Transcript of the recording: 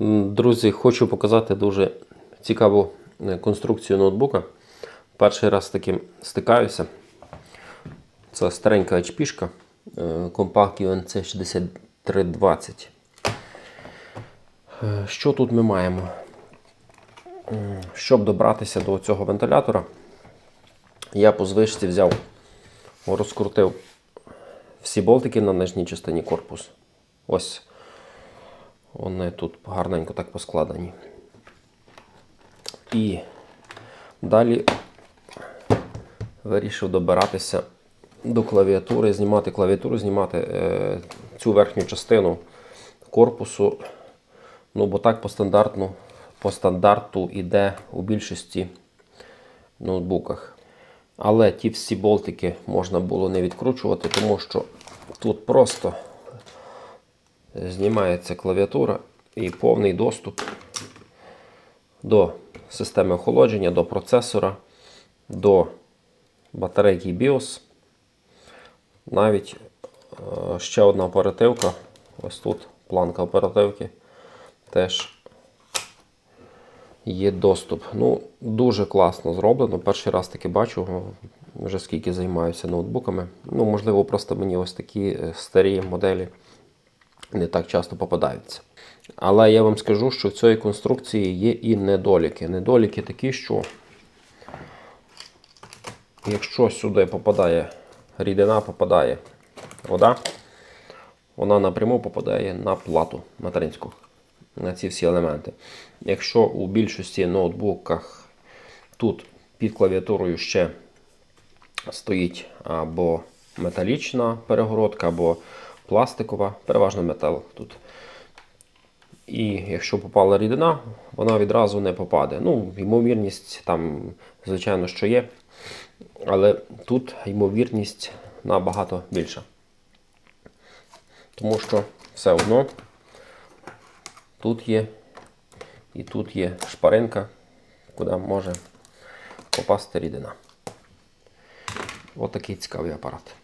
Друзі, хочу показати дуже цікаву е, конструкцію ноутбука. Перший раз з таким стикаюся. Це старенька HP, е, Compaq UNC 6320. Е, Що тут ми маємо? Щоб добратися до цього вентилятора, я по звичці взяв, розкрутив всі болтики на нижній частині корпусу. Ось вони тут гарненько так поскладені. І далі вирішив добиратися до клавіатури, знімати клавіатуру, знімати е, цю верхню частину корпусу. Ну, бо так по стандартну, по стандарту йде у більшості ноутбуках. Але ті всі болтики можна було не відкручувати, тому що тут просто знімається клавіатура і повний доступ до системи охолодження, до процесора, до батарейки BIOS. Навіть е, ще одна оперативка. Ось тут планка оперативки. Теж є доступ. Ну, дуже класно зроблено. Перший раз таки бачу, вже скільки займаюся ноутбуками. Ну, можливо, просто мені ось такі е, старі моделі не так часто попадаються. Але я вам скажу, що в цій конструкції є і недоліки. Недоліки такі, що якщо сюди попадає рідина, попадає вода, вона напряму попадає на плату материнську, на ці всі елементи. Якщо у більшості ноутбуках тут під клавіатурою ще стоїть або металічна перегородка, або пластикова, переважно метал тут. І якщо попала рідина, вона відразу не попаде. Ну, ймовірність там, звичайно, що є. Але тут ймовірність набагато більша. Тому що все одно тут є і тут є шпаринка, куди може попасти рідина. Отакий цікавий апарат.